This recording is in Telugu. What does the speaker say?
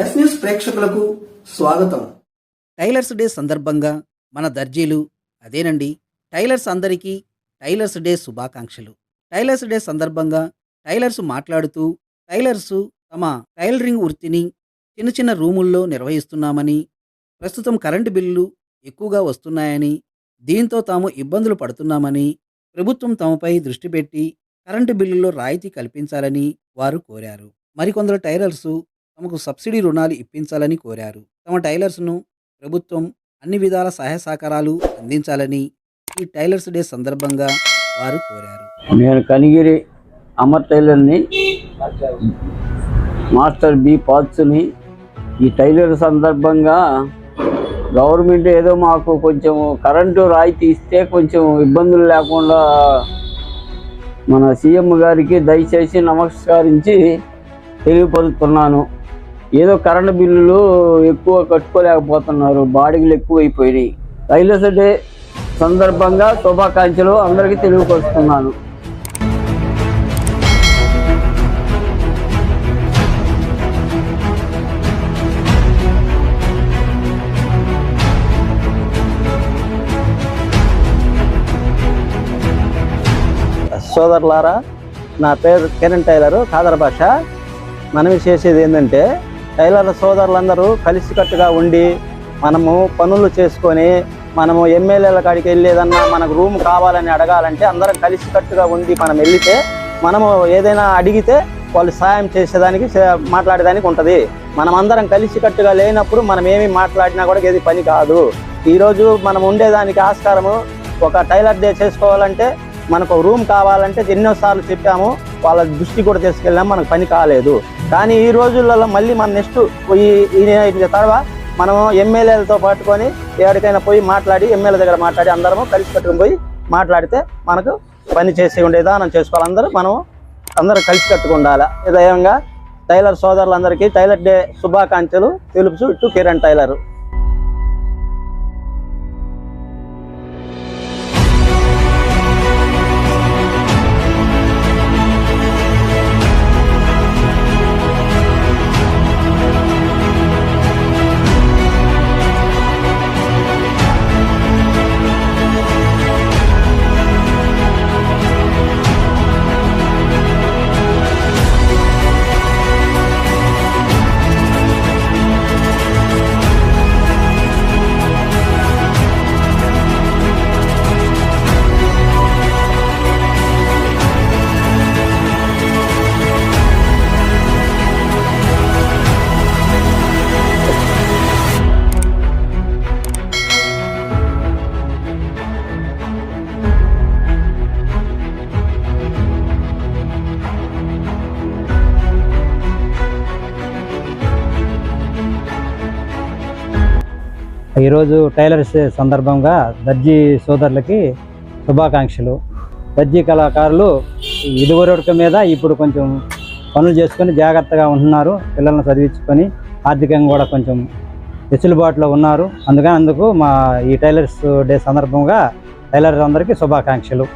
ఎస్ న్యూస్ ప్రేక్షకులకు స్వాగతం. టైలర్స్ డే సందర్భంగా మన దర్జీలు అదేనండి టైలర్స్ అందరికీ టైలర్స్ డే శుభాకాంక్షలు. టైలర్స్ డే సందర్భంగా టైలర్స్ మాట్లాడుతూ టైలర్స్ తమ టైలరింగ్ వృత్తిని చిన్న చిన్న రూముల్లో నిర్వహిస్తున్నామని ప్రస్తుతం కరెంటు బిల్లులు ఎక్కువగా వస్తున్నాయని దీంతో తాము ఇబ్బందులు పడుతున్నామని ప్రభుత్వం తమపై దృష్టి పెట్టి కరెంటు బిల్లుల్లో రాయితీ కల్పించాలని వారు కోరారు. మరికొందరు టైలర్స్ తమకు సబ్సిడీ రుణాలు ఇప్పించాలని కోరారు. తమ టైలర్స్ను ప్రభుత్వం అన్ని విధాల సహాయ సహకారాలు అందించాలని ఈ టైలర్స్ డే సందర్భంగా వారు కోరారు. నేను కనిగిరి అమర్ టైలర్ని మాస్టర్ బి పాత్స్ని ఈ టైలర్ సందర్భంగా గవర్నమెంట్ ఏదో మాకు కొంచెం కరెంటు రాయితీ ఇస్తే కొంచెం ఇబ్బందులు లేకుండా మన సీఎం గారికి దయచేసి నమస్కరించి తెలియపరుస్తున్నాను ఏదో కరెంటు బిల్లులు ఎక్కువ కట్టుకోలేకపోతున్నారు బాడీలు ఎక్కువ అయిపోయినాయి టైలర్స్ డే సందర్భంగా శుభాకాంక్షలు అందరికీ తెలియపరుస్తున్నాను. సోదరులారా నా పేరు కిరణ్ టైలరు కాదర్ భాష మనం చేసేది ఏంటంటే టైలర్ల సోదరులందరూ కలిసికట్టుగా ఉండి మనము పనులు చేసుకొని మనము ఎమ్మెల్యేల కాడికి వెళ్ళేదన్నా మనకు రూమ్ కావాలని అడగాలంటే అందరం కలిసికట్టుగా ఉండి మనం వెళ్తే మనము ఏదైనా అడిగితే వాళ్ళు సాయం చేసేదానికి మాట్లాడేదానికి ఉంటుంది. మనం అందరం కలిసికట్టుగా లేనప్పుడు మనం ఏమి మాట్లాడినా కూడా ఏది పని కాదు. ఈరోజు మనం ఉండేదానికి ఆస్కారము ఒక టైలర్ డే చేసుకోవాలంటే మనకు రూమ్ కావాలంటే ఎన్నోసార్లు చెప్పాము వాళ్ళ దృష్టి కూడా తీసుకెళ్ళాము మనకు పని కాలేదు. కానీ ఈ రోజులలో మళ్ళీ మన నెక్స్ట్ ఈ తర్వాత మనం ఎమ్మెల్యేలతో పట్టుకొని ఎవరికైనా పోయి మాట్లాడి ఎమ్మెల్యే దగ్గర మాట్లాడి అందరము కలిసి కట్టుకుని పోయి మాట్లాడితే మనకు పని చేసే ఉండే విధానం చేసుకోవాలి. అందరూ మనం అందరూ కలిసి కట్టుకు ఉండాలి విధంగా టైలర్ సోదరులందరికీ టైలర్ డే శుభాకాంక్షలు తెలుపుచు ఇటు కిరణ్ టైలర్. ఈరోజు టైలర్స్ డే సందర్భంగా దర్జీ సోదరులకి శుభాకాంక్షలు. దర్జీ కళాకారులు ఇదివరొడక మీద ఇప్పుడు కొంచెం పనులు చేసుకొని జాగ్రత్తగా ఉంటున్నారు. పిల్లల్ని చదివించుకొని ఆర్థికంగా కూడా కొంచెం వెసులుబాటులో ఉన్నారు. అందుకని అందుకు మా ఈ టైలర్స్ డే సందర్భంగా టైలర్స్ అందరికీ శుభాకాంక్షలు.